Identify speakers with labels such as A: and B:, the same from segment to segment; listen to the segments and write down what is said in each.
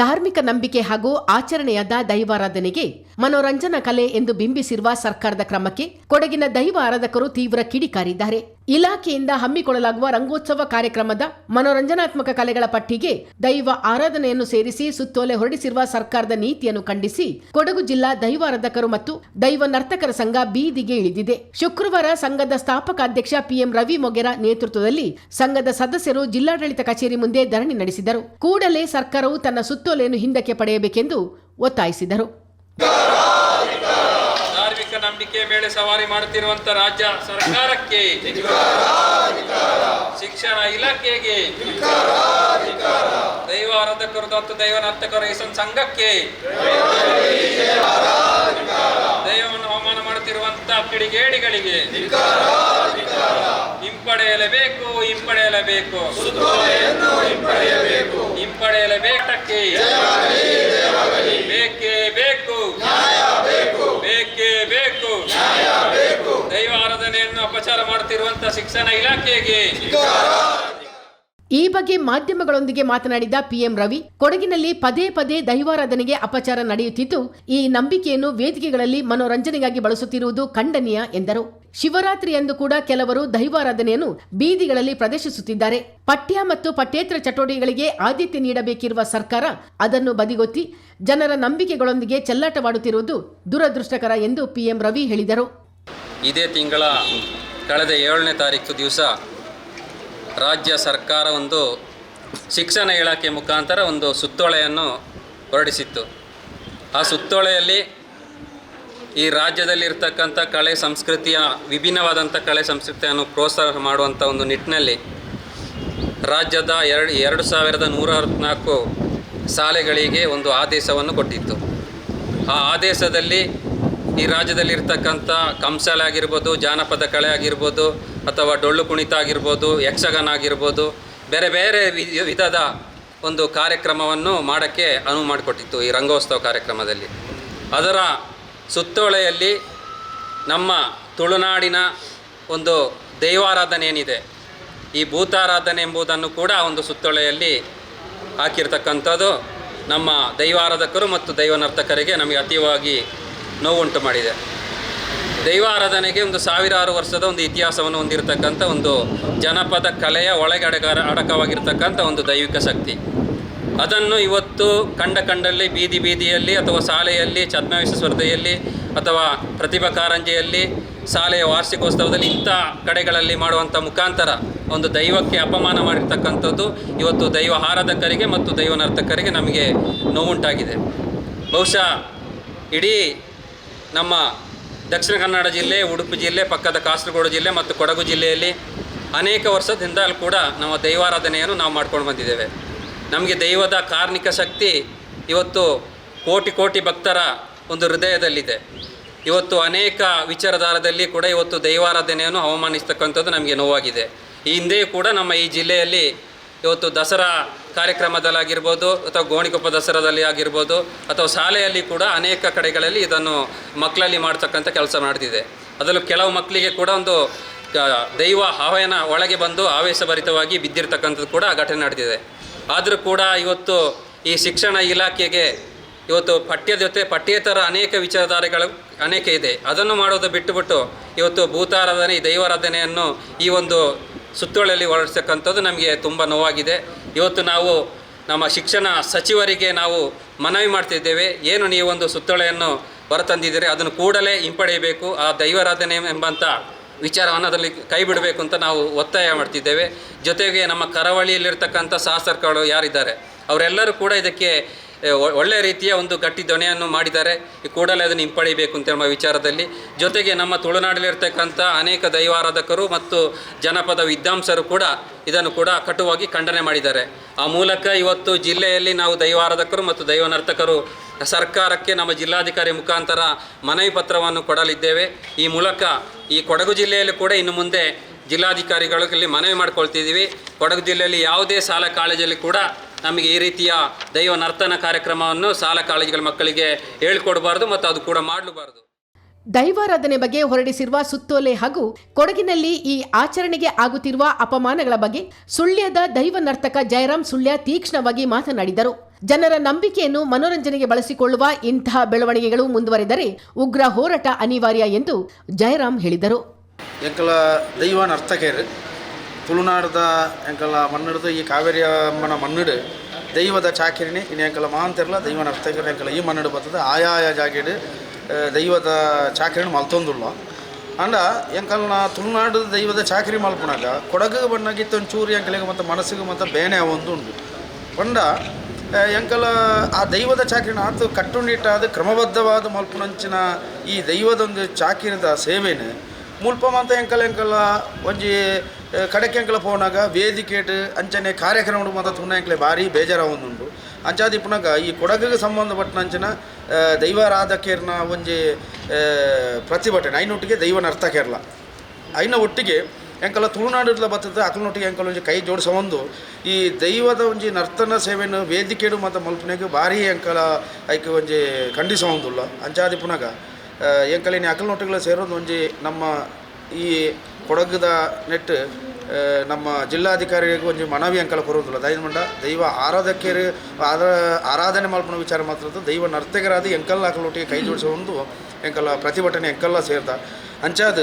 A: ಧಾರ್ಮಿಕ ನಂಬಿಕೆ ಹಾಗೂ ಆಚರಣೆಯಾದ ದೈವಾರಾಧನೆಗೆ ಮನೋರಂಜನಾ ಕಲೆ ಎಂದು ಬಿಂಬಿಸಿರುವ ಸರ್ಕಾರದ ಕ್ರಮಕ್ಕೆ ಕೊಡಗಿನ ದೈವ ಆರಾಧಕರು ತೀವ್ರ ಕಿಡಿಕಾರಿದ್ದಾರೆ. ಇಲಾಖೆಯಿಂದ ಹಮ್ಮಿಕೊಳ್ಳಲಾಗುವ ರಂಗೋತ್ಸವ ಕಾರ್ಯಕ್ರಮದ ಮನೋರಂಜನಾತ್ಮಕ ಕಲೆಗಳ ಪಟ್ಟಿಗೆ ದೈವ ಆರಾಧನೆಯನ್ನು ಸೇರಿಸಿ ಸುತ್ತೋಲೆ ಹೊರಡಿಸಿರುವ ಸರ್ಕಾರದ ನೀತಿಯನ್ನು ಖಂಡಿಸಿ ಕೊಡಗು ಜಿಲ್ಲಾ ದೈವಾರಾಧಕರು ಮತ್ತು ದೈವ ನರ್ತಕರ ಸಂಘ ಬೀದಿಗೆ ಇಳಿದಿದೆ. ಶುಕ್ರವಾರ ಸಂಘದ ಸ್ಥಾಪಕ ಅಧ್ಯಕ್ಷ ಪಿಎಂ ರವಿ ಮೊಗೆರ ನೇತೃತ್ವದಲ್ಲಿ ಸಂಘದ ಸದಸ್ಯರು ಜಿಲ್ಲಾಡಳಿತ ಕಚೇರಿ ಮುಂದೆ ಧರಣಿ ನಡೆಸಿದರು. ಕೂಡಲೇ ಸರ್ಕಾರವು ತನ್ನ ಸುತ್ತೋಲೆಯನ್ನು ಹಿಂದಕ್ಕೆ ಪಡೆಯಬೇಕೆಂದು ಒತ್ತಾಯಿಸಿದರು.
B: ನಂಬಿಕೆ ಮೇಲೆ ಸವಾರಿ ಮಾಡುತ್ತಿರುವಂತ ರಾಜ್ಯ ಸರ್ಕಾರಕ್ಕೆ ಶಿಕ್ಷಣ ಇಲಾಖೆಗೆ ದೈವ ಆರಾಧಕರು ಮತ್ತು ದೈವ ನರ್ತಕರು ಸಂ- ಸಂಘಕ್ಕೆ ದೈವವನ್ನು ಅವಮಾನ ಮಾಡುತ್ತಿರುವಂತ ಕಿಡಿಗೇಡಿಗಳಿಗೆ ಹಿಂಪಡೆಯಲೇಬೇಕು ಹಿಂಪಡೆಯಲೇಬೇಕು. ಹಿಂಪಡೆಯಲೇಬೇಕಕ್ಕೆ ಬೇಕೇ ಬೇಕು ಬೇಕೇ ಬೇಕು ದೈವ ಆರಾಧನೆಯನ್ನು ಅಪಚಾರ ಮಾಡುತ್ತಿರುವಂತಹ ಶಿಕ್ಷಣ ಇಲಾಖೆಗೆ.
A: ಈ ಬಗ್ಗೆ ಮಾಧ್ಯಮಗಳೊಂದಿಗೆ ಮಾತನಾಡಿದ ಪಿಎಂ ರವಿ ಕೊಡಗಿನಲ್ಲಿ ಪದೇ ಪದೇ ದೈವಾರಾಧನೆಗೆ ಅಪಚಾರ ನಡೆಯುತ್ತಿದ್ದು ಈ ನಂಬಿಕೆಯನ್ನು ವೇದಿಕೆಗಳಲ್ಲಿ ಮನೋರಂಜನೆಗಾಗಿ ಬಳಸುತ್ತಿರುವುದು ಖಂಡನೀಯ ಎಂದರು. ಶಿವರಾತ್ರಿಯಂದು ಕೂಡ ಕೆಲವರು ದೈವಾರಾಧನೆಯನ್ನು ಬೀದಿಗಳಲ್ಲಿ ಪ್ರದರ್ಶಿಸುತ್ತಿದ್ದಾರೆ. ಪಠ್ಯ ಮತ್ತು ಪಠ್ಯೇತರ ಚಟುವಟಿಕೆಗಳಿಗೆ ಆದ್ಯತೆ ನೀಡಬೇಕಿರುವ ಸರ್ಕಾರ ಅದನ್ನು ಬದಿಗೊತ್ತಿ ಜನರ ನಂಬಿಕೆಗಳೊಂದಿಗೆ ಚೆಲ್ಲಾಟವಾಡುತ್ತಿರುವುದು ದುರದೃಷ್ಟಕರ ಎಂದು ಪಿಎಂ ರವಿ ಹೇಳಿದರು.
B: ಇದೇ ತಿಂಗಳ ಕಳೆದ ಏಳನೇ ತಾರೀಕು ದಿವಸ ರಾಜ್ಯ ಸರ್ಕಾರ ಒಂದು ಶಿಕ್ಷಣ ಇಲಾಖೆ ಮುಖಾಂತರ ಒಂದು ಸುತ್ತೋಲೆಯನ್ನು ಹೊರಡಿಸಿತ್ತು. ಆ ಸುತ್ತೋಲೆಯಲ್ಲಿ ಈ ರಾಜ್ಯದಲ್ಲಿರ್ತಕ್ಕಂಥ ಕಲೆ ಸಂಸ್ಕೃತಿಯ, ವಿಭಿನ್ನವಾದಂಥ ಕಲೆ ಸಂಸ್ಕೃತಿಯನ್ನು ಪ್ರೋತ್ಸಾಹ ಮಾಡುವಂಥ ಒಂದು ನಿಟ್ಟಿನಲ್ಲಿ ರಾಜ್ಯದ ಎರಡು ಎರಡು ಸಾವಿರದ ನೂರ ಅರವತ್ತ್ನಾಲ್ಕು ಶಾಲೆಗಳಿಗೆ ಒಂದು ಆದೇಶವನ್ನು ಕೊಟ್ಟಿತ್ತು. ಆ ಆದೇಶದಲ್ಲಿ ಈ ರಾಜ್ಯದಲ್ಲಿರ್ತಕ್ಕಂಥ ಕಂಸಾಲೆ ಆಗಿರ್ಬೋದು, ಜಾನಪದ ಕಲೆ ಆಗಿರ್ಬೋದು, ಅಥವಾ ಡೊಳ್ಳು ಕುಣಿತ ಆಗಿರ್ಬೋದು, ಯಕ್ಷಗಾನ ಆಗಿರ್ಬೋದು, ಬೇರೆ ಬೇರೆ ವಿಧದ ಒಂದು ಕಾರ್ಯಕ್ರಮವನ್ನು ಮಾಡೋಕ್ಕೆ ಅನುವು ಮಾಡಿಕೊಟ್ಟಿತ್ತು ಈ ರಂಗೋತ್ಸವ ಕಾರ್ಯಕ್ರಮದಲ್ಲಿ. ಅದರ ಸುತ್ತೋಳೆಯಲ್ಲಿ ನಮ್ಮ ತುಳುನಾಡಿನ ಒಂದು ದೈವಾರಾಧನೆ ಏನಿದೆ, ಈ ಭೂತಾರಾಧನೆ ಎಂಬುದನ್ನು ಕೂಡ ಒಂದು ಸುತ್ತೋಳೆಯಲ್ಲಿ ಹಾಕಿರ್ತಕ್ಕಂಥದ್ದು ನಮ್ಮ ದೈವಾರಾಧಕರು ಮತ್ತು ದೈವನರ್ತಕರಿಗೆ ನಮಗೆ ಅತೀವವಾಗಿ ನೋವುಂಟು ಮಾಡಿದೆ. ದೈವಾರಾಧನೆಗೆ ಒಂದು ಸಾವಿರಾರು ವರ್ಷದ ಒಂದು ಇತಿಹಾಸವನ್ನು ಹೊಂದಿರತಕ್ಕಂಥ ಒಂದು ಜನಪದ ಕಲೆಯ ಒಳಗಡೆಗಾರ ಅಡಕವಾಗಿರ್ತಕ್ಕಂಥ ಒಂದು ದೈವಿಕ ಶಕ್ತಿ. ಅದನ್ನು ಇವತ್ತು ಕಂಡ ಕಂಡಲ್ಲಿ, ಬೀದಿ ಬೀದಿಯಲ್ಲಿ ಅಥವಾ ಶಾಲೆಯಲ್ಲಿ, ಛದ್ಮವೇಶ ಸ್ಪರ್ಧೆಯಲ್ಲಿ ಅಥವಾ ಪ್ರತಿಭಾ ಕಾರಂಜಿಯಲ್ಲಿ, ಶಾಲೆಯ ವಾರ್ಷಿಕೋತ್ಸವದಲ್ಲಿ ಇಂಥ ಕಡೆಗಳಲ್ಲಿ ಮಾಡುವಂಥ ಮುಖಾಂತರ ಒಂದು ದೈವಕ್ಕೆ ಅಪಮಾನ ಮಾಡಿರ್ತಕ್ಕಂಥದ್ದು ಇವತ್ತು ದೈವ ಆರಾಧಕರಿಗೆ ಮತ್ತು ದೈವ ನರ್ತಕರಿಗೆ ನಮಗೆ ನೋವುಂಟಾಗಿದೆ. ಬಹುಶಃ ಇಡೀ ನಮ್ಮ ದಕ್ಷಿಣ ಕನ್ನಡ ಜಿಲ್ಲೆ, ಉಡುಪಿ ಜಿಲ್ಲೆ, ಪಕ್ಕದ ಕಾಸರಗೋಡು ಜಿಲ್ಲೆ ಮತ್ತು ಕೊಡಗು ಜಿಲ್ಲೆಯಲ್ಲಿ ಅನೇಕ ವರ್ಷದಿಂದಲೂ ಕೂಡ ನಮ್ಮ ದೈವಾರಾಧನೆಯನ್ನು ನಾವು ಮಾಡ್ಕೊಂಡು ಬಂದಿದ್ದೇವೆ. ನಮಗೆ ದೈವದ ಕಾರ್ಮಿಕ ಶಕ್ತಿ ಇವತ್ತು ಕೋಟಿ ಕೋಟಿ ಭಕ್ತರ ಒಂದು ಹೃದಯದಲ್ಲಿದೆ. ಇವತ್ತು ಅನೇಕ ವಿಚಾರಧಾರದಲ್ಲಿ ಕೂಡ ಇವತ್ತು ದೈವಾರಾಧನೆಯನ್ನು ಅವಮಾನಿಸ್ತಕ್ಕಂಥದ್ದು ನಮಗೆ ನೋವಾಗಿದೆ. ಈ ಹಿಂದೆಯೂ ಕೂಡ ನಮ್ಮ ಈ ಜಿಲ್ಲೆಯಲ್ಲಿ ಇವತ್ತು ದಸರಾ ಕಾರ್ಯಕ್ರಮದಲ್ಲಾಗಿರ್ಬೋದು ಅಥವಾ ಗೋಣಿಕೊಪ್ಪ ದಸರಾದಲ್ಲಿ ಆಗಿರ್ಬೋದು ಅಥವಾ ಶಾಲೆಯಲ್ಲಿ ಕೂಡ ಅನೇಕ ಕಡೆಗಳಲ್ಲಿ ಇದನ್ನು ಮಕ್ಕಳಲ್ಲಿ ಮಾಡ್ತಕ್ಕಂಥ ಕೆಲಸ ಮಾಡ್ತಿದೆ ಅದರಲ್ಲೂ ಕೆಲವು ಮಕ್ಕಳಿಗೆ ಕೂಡ ಒಂದು ದೈವ ಆಹ್ವಾನ ಒಳಗೆ ಬಂದು ಆವೇಶಭರಿತವಾಗಿ ಬಿದ್ದಿರ್ತಕ್ಕಂಥದ್ದು ಕೂಡ ಘಟನೆ ನಡೆದಿದೆ. ಆದರೂ ಕೂಡ ಇವತ್ತು ಈ ಶಿಕ್ಷಣ ಇಲಾಖೆಗೆ ಇವತ್ತು ಪಠ್ಯದ ಜೊತೆ ಪಠ್ಯೇತರ ಅನೇಕ ವಿಚಾರಧಾರೆಗಳು ಅನೇಕ ಇದೆ. ಅದನ್ನು ಮಾಡೋದು ಬಿಟ್ಟುಬಿಟ್ಟು ಇವತ್ತು ಭೂತಾರಾಧನೆ, ದೈವಾರಾಧನೆಯನ್ನು ಈ ಒಂದು ಸುತ್ತೋಲೆಯಲ್ಲಿ ಹೊರಡಿಸ್ತಕ್ಕಂಥದ್ದು ನಮಗೆ ತುಂಬ ನೋವಾಗಿದೆ. ಇವತ್ತು ನಾವು ನಮ್ಮ ಶಿಕ್ಷಣ ಸಚಿವರಿಗೆ ನಾವು ಮನವಿ ಮಾಡ್ತಿದ್ದೇವೆ. ಏನು ನೀವೊಂದು ಒಂದು ಸುತ್ತೋಲೆಯನ್ನು ಹೊರತಂದಿದ್ದೀರಿ, ಅದನ್ನು ಕೂಡಲೇ ಹಿಂಪಡೆಯಬೇಕು. ಆ ದೈವಾರಾಧನೆ ಎಂಬಂಥ ವಿಚಾರವನ್ನು ಅದರಲ್ಲಿ ಕೈ ಬಿಡಬೇಕು ಅಂತ ನಾವು ಒತ್ತಾಯ ಮಾಡ್ತಿದ್ದೇವೆ. ಜೊತೆಗೆ ನಮ್ಮ ಕರಾವಳಿಯಲ್ಲಿರ್ತಕ್ಕಂಥ ಶಾಸಕರು ಯಾರಿದ್ದಾರೆ, ಅವರೆಲ್ಲರೂ ಕೂಡ ಇದಕ್ಕೆ ಒಳ್ಳೆ ರೀತಿಯ ಒಂದು ಗಟ್ಟಿ ಧ್ವನಿಯನ್ನು ಮಾಡಿದ್ದಾರೆ. ಕೂಡಲೇ ಅದನ್ನು ಹಿಂಪಡಿಬೇಕು ಅಂತ ನಮ್ಮ ವಿಚಾರದಲ್ಲಿ. ಜೊತೆಗೆ ನಮ್ಮ ತುಳುನಾಡಲ್ಲಿರ್ತಕ್ಕಂಥ ಅನೇಕ ದೈವಾರಾಧಕರು ಮತ್ತು ಜನಪದ ವಿದ್ವಾಂಸರು ಕೂಡ ಇದನ್ನು ಕೂಡ ಕಟುವಾಗಿ ಖಂಡನೆ ಮಾಡಿದ್ದಾರೆ. ಆ ಮೂಲಕ ಇವತ್ತು ಜಿಲ್ಲೆಯಲ್ಲಿ ನಾವು ದೈವಾರಾಧಕರು ಮತ್ತು ದೈವ ನರ್ತಕರು ಸರ್ಕಾರಕ್ಕೆ ನಮ್ಮ ಜಿಲ್ಲಾಧಿಕಾರಿ ಮುಖಾಂತರ ಮನವಿ ಪತ್ರವನ್ನು ಕೊಡಲಿದ್ದೇವೆ. ಈ ಮೂಲಕ ಈ ಕೊಡಗು ಜಿಲ್ಲೆಯಲ್ಲಿ ಕೂಡ ಇನ್ನು ಮುಂದೆ ಜಿಲ್ಲಾಧಿಕಾರಿಗಳಲ್ಲಿ ಮನವಿ ಮಾಡ್ಕೊಳ್ತಿದ್ದೀವಿ. ಕೊಡಗು ಜಿಲ್ಲೆಯಲ್ಲಿ ಯಾವುದೇ ಶಾಲಾ ಕಾಲೇಜಲ್ಲಿ ಕೂಡ ನಮಗೆ ಈ ರೀತಿಯ ದೈವ ನರ್ತನ ಕಾರ್ಯಕ್ರಮವನ್ನು ಶಾಲಾ ಕಾಲೇಜುಗಳ ಮಕ್ಕಳಿಗೆ ಹೇಳ್ಕೊಡಬಾರ್ದು ಮತ್ತು ಅದು ಕೂಡ ಮಾಡಲೂಬಾರ್ದು.
A: ದೈವಾರಾಧನೆ ಬಗ್ಗೆ ಹೊರಡಿಸಿರುವ ಸುತ್ತೋಲೆ ಹಾಗೂ ಕೊಡಗಿನಲ್ಲಿ ಈ ಆಚರಣೆಗೆ ಆಗುತ್ತಿರುವ ಅಪಮಾನಗಳ ಬಗ್ಗೆ ಸುಳ್ಯದ ದೈವ ನರ್ತಕ ಜಯರಾಮ್ ಸುಳ್ಯ ತೀಕ್ಷ್ಣವಾಗಿ ಮಾತನಾಡಿದರು. ಜನರ ನಂಬಿಕೆಯನ್ನು ಮನೋರಂಜನೆಗೆ ಬಳಸಿಕೊಳ್ಳುವ ಇಂತಹ ಬೆಳವಣಿಗೆಗಳು ಮುಂದುವರೆದರೆ ಉಗ್ರ ಹೋರಾಟ ಅನಿವಾರ್ಯ ಎಂದು ಜಯರಾಮ್ ಹೇಳಿದರು.
C: ದೈವ ನರ್ತಕೇರು ತುಳುನಾಡದ ಎಂಕಲ್ಲ ಮಣ್ಣಿಡ್ದು, ಈ ಕಾವೇರಿ ಅಮ್ಮನ ಮಣ್ಣಿಡು, ದೈವದ ಚಾಕಿರಿನಿ ಇನ್ನು ಎಂಕಲ್ಲ ಮಾಂತಿರಲ ದೈವನ ನರ್ತಕರು ಎಂಕಲ್ಲ ಈ ಮಣ್ಣಿಡು ಬರ್ತದೆ. ಆಯಾಯ ಜಾಗಿಡು ದೈವದ ಚಾಕಿರಿನ ಮಲ್ತೊಂದುಲ್ಲ. ಅಂಡ ಎಂಕಲ್ನ ತುಳುನಾಡು ದೈವದ ಚಾಕಿರಿ ಮಲ್ಪನಾಗ ಕೊಡಗು ಬಣ್ಣಗಿತ್ತು ಒಂಚೂರು ಎಂಕಲಿಗೆ ಮತ್ತು ಮನಸ್ಸಿಗೆ ಮತ್ತು ಬೇನೆ ಒಂದು ಉಂಟು ಪಂಡ ಎಂಕಲ ಆ ದೈವದ ಚಾಕಿರಿನ ಆತು ಕಟ್ಟುನಿಟ್ಟಾದ, ಕ್ರಮಬದ್ಧವಾದ ಮಲ್ಪುನಂಚಿನ ಈ ದೈವದೊಂದು ಚಾಕಿರದ ಸೇವೆನೆ. ಮುಲ್ಪ ಮಂತ ಎಂಕಲ ಎಂಕಲ ಒಂಜಿ ವೇದಿಕೆಟ್ ಅಂಚನೆ ಕಾರ್ಯಕ್ರಮ ಮಾತ ತುನ್ನ ಎಂಕಲೆ ಭಾರಿ ಬೇಜಾರ ಒಂದುಂಡು ಅಂಚಾದಿ ಪುನಗ ಈ ಕೊಡಗಿಗೆ ಸಂಬಂಧಪಟ್ಟನಂಚಿನ ಆ, ದೈವಾರಾಧಕೇರ್ನ ಒಂಜಿ ಪ್ರತಿಭಟನೆ ಐನೊಟ್ಟಿಗೆ ದೈವನ ಅರ್ಥ ಕೇರಳ ಐನ ಒಟ್ಟಿಗೆ ಎಂಕಲ ತುಳುನಾಡುಲ ಬರ್ತದೆ ಅಕಲನೊಟ್ಟಿಗೆ ಎಂಕಲ ಒಂಜಿ ಕೈ ಜೋಡಿಸೊಂದು ಈ ದೈವದ ಒಂಜಿ ನರ್ತನ ಸೇವೆಯನ್ನು ವೇದಿಕೆಡು ಮತ್ತು ಮಲ್ಪನೆಗೆ ಭಾರಿ ಎಂಕಲ ಐಕೆ ಒಂಜಿ ಖಂಡಿಸೊಂದುಲ್ಲ ಅಂಚಾದ ಇಪ್ಪನಾಗ ಎಂಕಲಿನ ಅಕಲ್ನೊಟ್ಟಿಗಳ ಸೇರೋದು ಒಂಜಿ ನಮ್ಮ ಈ ಕೊಡಗದ ನೆಟ್ಟು ನಮ್ಮ ಜಿಲ್ಲಾಧಿಕಾರಿಗೆ ಒಂದು ಮನವಿ ಅಂಕಲ ಕೊರೋದಿಲ್ಲ ದಯಮಂಡ ದೈವ ಆರಾಧಕರು ಆರ ಆರಾಧನೆ ಮಲ್ಪನ ವಿಚಾರ ಮಾತ್ರ ದೈವ ನರ್ತಕರಾದ ಎಂಕಲ್ಲ ಹಾಕಲೊಟ್ಟಿಗೆ ಕೈ ಜೋಡಿಸೋ ಒಂದು ಎಂಕಲ್ಲ ಪ್ರತಿಭಟನೆ ಎಂಕಲ್ಲ ಸೇರ್ದ. ಅಂಚಾದ,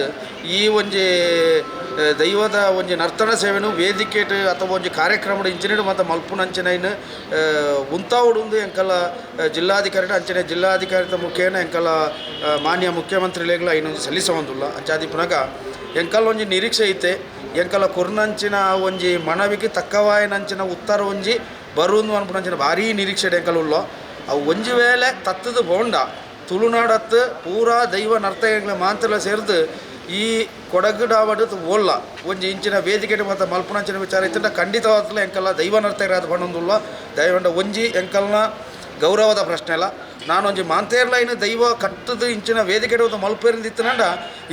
C: ಈ ಒಂಜಿ ದೈವದ ಒಂಜಿ ನರ್ತನ ಸೇವೆನು ವೇದಿಕೆಟ್ ಅಥವಾ ಒಂಜಿ ಕಾರ್ಯಕ್ರಮದ ಇಂಚಿನೇಡು ಮತ್ತು ಮಲ್ಪುನ ಅಂಚನೆ ಇನ್ನು ಉಂತಾವುಡು ಎಂಕಲ್ಲ ಜಿಲ್ಲಾಧಿಕಾರಿ ಅಂಚನೆ ಜಿಲ್ಲಾಧಿಕಾರಿ ಮುಖೇನ ಎಂಕಲ್ಲ ಮಾನ್ಯ ಮಾನ್ಯ ಮುಖ್ಯಮಂತ್ರಿಗಳಿಗೆಲ್ಲ ಇನ್ನೊಂದು ಸಲ್ಲಿಸೊಂದುಲ್ಲ ಅಂಚಾದಿ ಪುನಗ ಎಂಕಲ್ ಒಂಜಿ ನಿರೀಕ್ಷೆ ಐತೆ. ಎಂಕಲ ಕುರ್ನಂಚಿನ ಒಂಜಿ ಮನವಿಗೆ ತಕ್ಕವಾಯನಂಚಿನ ಉತ್ತರ ಒಂಜಿ ಬರುವುದು ಅನ್ಪುನಂಚಿನ ಭಾರಿ ನಿರೀಕ್ಷೆ ಎಂಕಲ್ ಉಳ್ಳೋ ಅವು ಒಂಜಿ ವೇಳೆ ತತ್ತದು ಬೋಂಡ, ತುಳುನಾಡತ್ತು ಪೂರಾ ದೈವ ನರ್ತಕಗಳ ಮಾತ್ರ ಸೇರಿದು ಈ ಕೊಡಗಡಾವಡು ಓಲ್ಲ, ಒಂಜಿ ಇಂಚಿನ ವೇದಿಕೆ ಮತ್ತು ಮಲ್ಪನಂಚಿನ ವಿಚಾರ ಇತ್ತಂಡ ಖಂಡಿತವಾದ ಎಂಕಲ್ಲ ದೈವ ನರ್ತಕರಾದ ಬಣ್ಣೊಂದುಲ್ಲ ದೈವಂಡ ಒಂಜಿ ಎಂಕಲ್ನ ಗೌರವದ ಪ್ರಶ್ನೆ ಅಲ್ಲ. ನಾನೊಂಜಿ ಮಾಂತೇರ್ಲೈನ್ ದೈವ ಕಟ್ಟದ ಇಂಚಿನ ವೇದಿಕೆ ಒಂದು ಮಲ್ಪೇರಿಂದಿತ್ತನಂಡ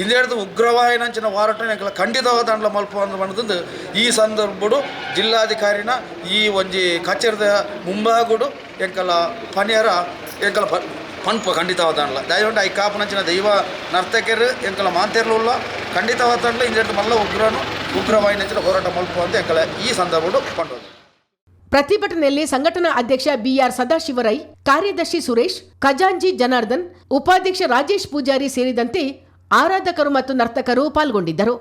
C: ಇಂದೇಡ್ದು ಉಗ್ರವಾಯನಂಚಿನ ಹೋರಾಟ ಎಂಕಲ ಖಂಡಿತವಾದ ಅಂಡ್ಲ ಮಲ್ಪ ಬಂದದ್ದು. ಈ ಸಂದರ್ಭಡು ಜಿಲ್ಲಾಧಿಕಾರಿನ ಈ ಒಂಜಿ ಕಚೇರಿದ ಮುಂಭಾಗುಡು ಎಂಕಲ ಪನಿಯರ ಎಂಕಲ ಪ, ಪನ್ಪ ಖಂಡಿತವಾದ ಅಂಡ್ಲ ದಯವಂಡ ಐ ಕಾಪನಂಚಿನ ದೈವ ನರ್ತಕರು ಎಂಕಲ ಮಾಂತೇರ್ಲು ಖಂಡಿತವಾದ ಅಂಡ್ಲ ಹಿಂದೇಡ್ದು ಮಲ್ಲ ಉಗ್ರನು ಉಗ್ರವಾಯಿನಂಚಿನ ಹೋರಾಟ ಮಲ್ಪ ಅಂತ ಎಂಕಲ ಈ ಸಂದರ್ಭಡು ಕೊಂಡೋದು
A: ಪ್ರತಿಭಟನೆಯಲ್ಲಿ ಸಂಘಟನಾ ಅಧ್ಯಕ್ಷ ಬಿಆರ್ ಸದಾಶಿವರೈ ಕಾರ್ಯದರ್ಶಿ ಸುರೇಶ್ ಖಜಾಂಜಿ ಜನಾರ್ದನ್, ಉಪಾಧ್ಯಕ್ಷ ರಾಜೇಶ್ ಪೂಜಾರಿ ಸೇರಿದಂತೆ ಆರಾಧಕರು ಮತ್ತು ನರ್ತಕರು ಪಾಲ್ಗೊಂಡಿದ್ದರು.